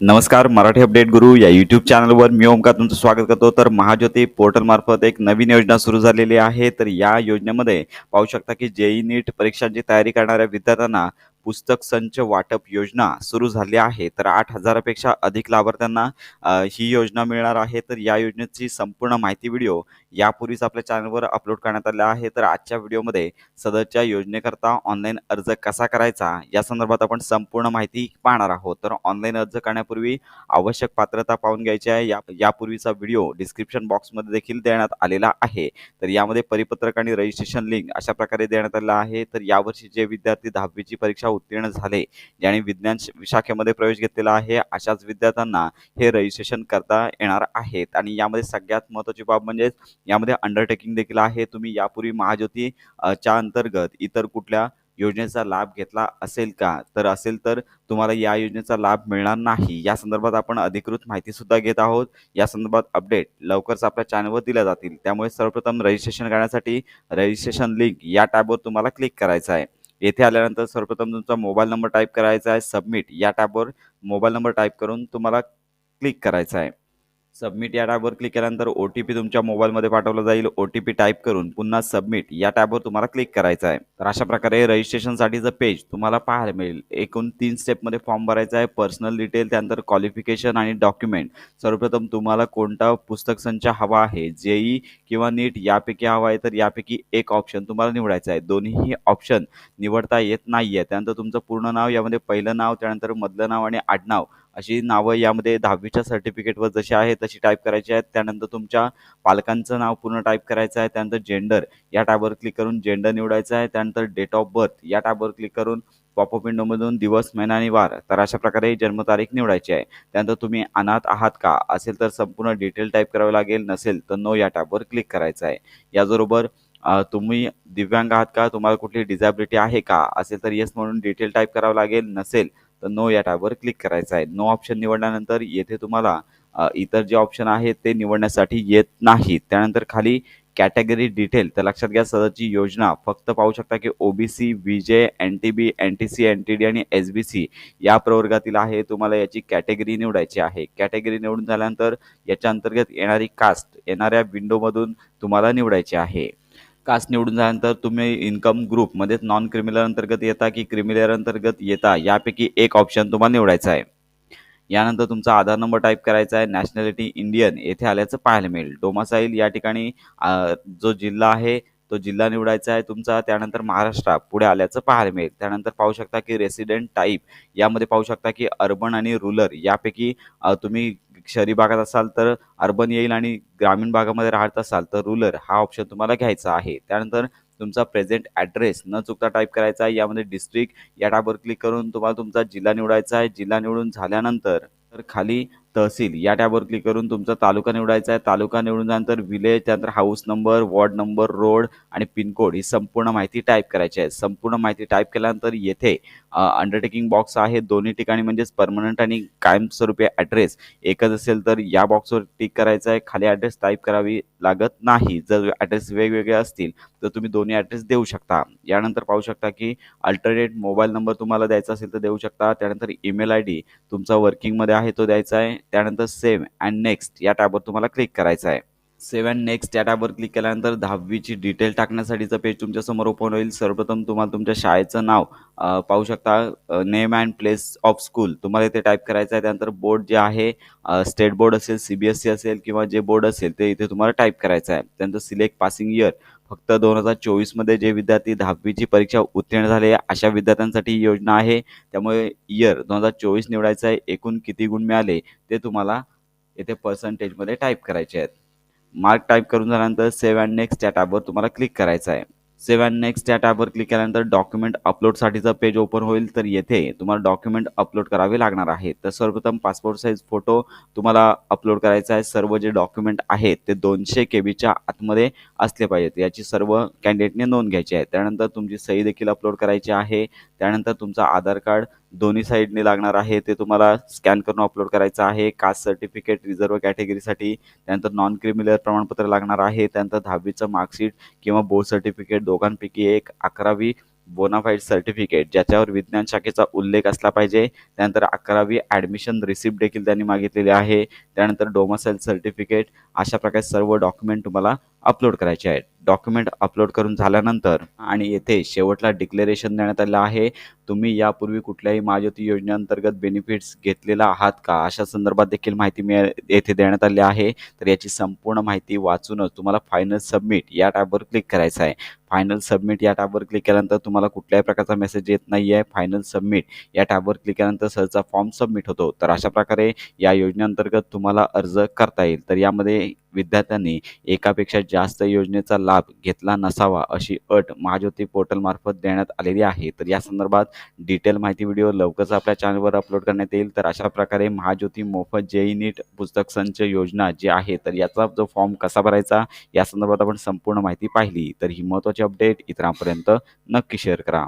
नमस्कार मराठी अपडेट गुरु या यूट्यूब चॅनलवर मी ओमकार तुमचं स्वागत करतो. तर महाज्योती पोर्टल मार्फत एक नवीन योजना सुरू झालेली आहे. तर या योजनेमध्ये पाहू शकता की जेई नीट परीक्षांची तयारी करणाऱ्या विद्यार्थ्यांना पुस्तक संच वाटप योजना सुरू झाली आहे. तर आठ हजारापेक्षा अधिक लाभार्थ्यांना ही योजना मिळणार आहे. तर या योजनेची संपूर्ण माहिती व्हिडिओ यापूर्वीच आपल्या चॅनलवर अपलोड करण्यात आला आहे. तर आजच्या व्हिडिओमध्ये सदरच्या योजनेकरता ऑनलाईन अर्ज कसा करायचा या संदर्भात आपण संपूर्ण माहिती पाहणार आहोत. तर ऑनलाईन अर्ज करण्यापूर्वी आवश्यक पात्रता पाहून घ्यायची आहे. या यापूर्वीचा व्हिडिओ डिस्क्रिप्शन बॉक्समध्ये देखील देण्यात आलेला आहे. तर यामध्ये परिपत्रक आणि रजिस्ट्रेशन लिंक अशा प्रकारे देण्यात आलेलं आहे. तर यावर्षी जे विद्यार्थी दहावीची परीक्षा उत्तीर्ण झाले ज्यांनी विज्ञान श- शाखेमध्ये प्रवेश घेतलेला आहे. अशाच विद्यार्थ्यांना हे रजिस्ट्रेशन करता येणार आहेत. आणि यामध्ये सगळ्यात महत्त्वाची बाब म्हणजे यामध्ये अंडरटेकिंग देखील आहे. तुम्ही यापूर्वी महाज्योती च्या अंतर्गत इतर कुठल्या योजनेचा लाभ घेतला असेल का? तर असेल तर तुम्हाला या योजनेचा लाभ मिळणार नाही. या संदर्भात आपण अधिकृत माहिती सुद्धा घेत आहोत. या संदर्भात अपडेट लवकरच आपल्या चॅनलवर दिल्या जातील. त्यामुळे सर्वप्रथम रजिस्ट्रेशन करण्यासाठी रजिस्ट्रेशन लिंक या टॅबवर तुम्हाला क्लिक करायचं आहे. येथे आल्यानंतर सर्वप्रथम तुमचा मोबाईल नंबर टाईप करायचा आहे सबमिट या टॅबवर मोबाईल नंबर टाईप करून तुम्हाला क्लिक करायचा आहे. सबमिट या टॅबवर क्लिक केल्यानंतर ओ टी पी तुमच्या मोबाईलमध्ये पाठवला जाईल. ओ टी पी टाईप करून पुन्हा सबमिट या टॅबवर तुम्हाला क्लिक करायचं आहे. तर अशा प्रकारे रजिस्ट्रेशनसाठीचं पेज तुम्हाला पाहायला मिळेल एकूण तीन स्टेपमध्ये फॉर्म भरायचा आहे. पर्सनल डिटेल त्यानंतर क्वालिफिकेशन आणि डॉक्युमेंट सर्वप्रथम तुम्हाला कोणता पुस्तक संच हवा आहे? जेई किंवा नीट यापैकी हवा आहे तर यापैकी एक ऑप्शन तुम्हाला निवडायचा आहे. दोन्हीही ऑप्शन निवडता येत नाही आहे त्यानंतर तुमचं पूर्ण नाव यामध्ये पहिलं नाव त्यानंतर मधलं नाव आणि आडनाव अशी नावं यामध्ये दहावीच्या सर्टिफिकेटवर जशी आहे तशी टाईप करायची आहेत त्यानंतर तुमच्या पालकांचं नाव पूर्ण टाईप करायचं आहे. त्यानंतर जेंडर या टॅबवर क्लिक करून जेंडर निवडायचं आहे. त्यानंतर डेट ऑफ बर्थ या टॅबवर क्लिक करून पॉपअप विंडोमधून दिवस महिना आणि वार तर अशा प्रकारे जन्मतारीख निवडायची आहे. त्यानंतर तुम्ही अनाथ आहात का? असेल तर संपूर्ण डिटेल टाईप करावं लागेल. नसेल तर नो या टॅबवर क्लिक करायचं आहे. याचबरोबर तुम्ही दिव्यांग आहात का? तुम्हाला कुठली डिझॅबिलिटी आहे का? असेल तर येस म्हणून डिटेल टाईप करावं लागेल. नसेल तर नो या टॅबवर क्लिक करायचं आहे. नो ऑप्शन निवडल्यानंतर येथे तुम्हाला इतर जे ऑप्शन आहेत ते निवडण्यासाठी येत नाही त्यानंतर खाली कॅटेगरी डिटेल तर लक्षात घ्या सदरची योजना फक्त पाहू शकता की OBC VJ N T B N T C N T D आणि एस बी सी या प्रवर्गातील आहे. तुम्हाला याची कॅटेगरी निवडायची आहे. कॅटेगरी निवडून झाल्यानंतर याच्या अंतर्गत येणारी कास्ट येणाऱ्या विंडोमधून तुम्हाला निवडायची आहे. कास्ट निवडून झाल्यानंतर तुम्ही इन्कम ग्रुपमध्ये नॉन क्रिमिनल अंतर्गत येता की क्रिमिनल अंतर्गत येता यापैकी एक ऑप्शन तुम्हाला निवडायचा आहे. यानंतर तुमचा आधार नंबर टाईप करायचा आहे नॅशनॅलिटी इंडियन येथे आल्याचं पाहायला मिळेल. डोमासाईल या ठिकाणी जो जिल्हा आहे तो जिल्हा निवडायचा आहे तुमचा त्यानंतर महाराष्ट्र पुढे आल्याचं पाहायला मिळेल. त्यानंतर पाहू शकता की रेसिडेंट टाईप यामध्ये पाहू शकता की अर्बन आणि रुरल यापैकी तुम्ही शहरी भागात असाल तर अर्बन येईल आणि ग्रामीण भागामध्ये राहत असाल तर रुलर हा ऑप्शन तुम्हाला घ्यायचा आहे. त्यानंतर तुमचा प्रेझेंट ॲड्रेस न चुकता टाईप करायचा आहे. यामध्ये डिस्ट्रिक्ट या टॅबवर क्लिक करून तुम्हाला तुमचा जिल्हा निवडायचा आहे. जिल्हा निवडून झाल्यानंतर तर खाली तहसील. या टॅबवर क्लिक करून तुमचा तालुका निवडायचा आहे. तालुका निवडून झाल्यानंतर विलेज त्यानंतर house number ward number road आणि पिनकोड ही संपूर्ण माहिती टाईप करायची आहे. संपूर्ण माहिती टाईप केल्यानंतर येथे अंडरटेकिंग बॉक्स आहे. दोन्ही ठिकाणी म्हणजेच परमनंट आणि कायमस्वरूपी ॲड्रेस एकच असेल तर या बॉक्सवर टिक करायचं आहे. खाली ॲड्रेस टाईप करावी लागत नाही. जर ॲड्रेस वेगवेगळे असतील तर तुम्ही दोन्ही ॲड्रेस देऊ शकता. यानंतर पाहू शकता की अल्टरनेट मोबाईल नंबर तुम्हाला द्यायचा असेल तर देऊ शकता. त्यानंतर ईमेल आय डी तुमचा वर्किंगमध्ये आहे तो द्यायचा आहे. त्यानंतर सेव्ह अँड नेक्स्ट या टॅबवर तुम्हाला क्लिक करायचं आहे. सेव्ह अँड नेक्स्ट या टॅबवर क्लिक केल्यानंतर दहावीची डिटेल टाकण्यासाठीचं पेज तुमच्यासमोर ओपन होईल. सर्वप्रथम तुम्हाला तुमच्या शाळेचं नाव पाहू शकता name and place of school. तुम्हाला इथे टाईप करायचं आहे. त्यानंतर बोर्ड जे आहे स्टेट बोर्ड असेल सी बी एस सी असेल किंवा जे बोर्ड असेल ते इथे तुम्हाला टाईप करायचं आहे. त्यानंतर सिलेक्ट पासिंग इयर. फक्त दोन हजार चोवीसमध्ये जे विद्यार्थी दहावीची परीक्षा उत्तीर्ण झाले अशा विद्यार्थ्यांसाठी ही योजना आहे. त्यामुळे इयर दोन हजार चोवीस निवडायचं आहे. एकूण किती गुण मिळाले ते तुम्हाला येथे पर्सेंटेजमध्ये टाईप करायचे आहेत. मार्क टाईप करून झाल्यानंतर सेव्ह अँड नेक्स्ट या टॅबवर तुम्हाला क्लिक करायचं आहे. सेव्ह अँड नेक्स्ट या टॅबवर क्लिक केल्यानंतर डॉक्युमेंट अपलोडसाठीचं पेज ओपन होईल तर येथे तुम्हाला डॉक्युमेंट अपलोड करावे लागणार आहे. तर सर्वप्रथम पासपोर्ट साईज फोटो तुम्हाला अपलोड करायचा आहे. सर्व जे डॉक्युमेंट आहेत ते दोनशे के बीच्या आतमध्ये असले पाहिजेत. याची सर्व कॅन्डिडेटने नोंद घ्यायची आहे. त्यानंतर तुमची सही देखील अपलोड करायची आहे. त्यानंतर तुमचं आधार कार्ड दोन्ही साईडने लागणार आहे. ते तुम्हाला स्कॅन करून अपलोड करायचं आहे. कास्ट सर्टिफिकेट रिझर्व कॅटेगरीसाठी. त्यानंतर नॉन क्रिमिनल प्रमाणपत्र लागणार आहे. त्यानंतर दहावीचं मार्कशीट किंवा बोर्ड सर्टिफिकेट दोघांपैकी एक. अकरावी बोनाफाईड सर्टिफिकेट ज्याच्यावर विज्ञान शाखेचा उल्लेख असला पाहिजे. त्यानंतर अकरावी ॲडमिशन रिसिप्ट देखील त्यांनी मागितलेली आहे. त्यानंतर डोमासेल सर्टिफिकेट अशा प्रकारे सर्व डॉक्युमेंट तुम्हाला अपलोड करायचे आहेत. डॉक्युमेंट अपलोड करून झाल्यानंतर आणि येथे शेवटला डिक्लेरेशन देण्यात आलं आहे तुम्ही यापूर्वी कुठल्याही महाज्योती योजनेअंतर्गत बेनिफिट्स घेतलेला आहात का? अशा संदर्भात देखील माहिती मिळ येथे देण्यात आली आहे. तर याची संपूर्ण माहिती वाचूनच तुम्हाला फायनल सबमिट या टॅबवर क्लिक करायचं आहे. फायनल सबमिट या टॅबवर क्लिक केल्यानंतर तुम्हाला कुठल्याही प्रकारचा मेसेज येत नाही आहे फायनल सबमिट या टॅबवर क्लिक केल्यानंतर सहजचा फॉर्म सबमिट होतो. तर अशा प्रकारे या योजनेअंतर्गत तुम्हाला अर्ज करता येईल. तर यामध्ये विद्यार्थ्यांनी एकापेक्षा जास्त योजनेचा लाभ घेतला नसावा अशी अट महाज्योती पोर्टलमार्फत देण्यात आलेली आहे. तर या संदर्भात डिटेल माहिती व्हिडिओ लवकरच आपल्या चॅनलवर अपलोड करण्यात येईल. तर अशा प्रकारे महाज्योती मोफत जेई नीट पुस्तक संच योजना जी आहे तर याचा जो फॉर्म कसा भरायचा या संदर्भात आपण संपूर्ण माहिती पाहिली. तर ही महत्त्वाची अपडेट इतरांपर्यंत नक्की शेअर करा.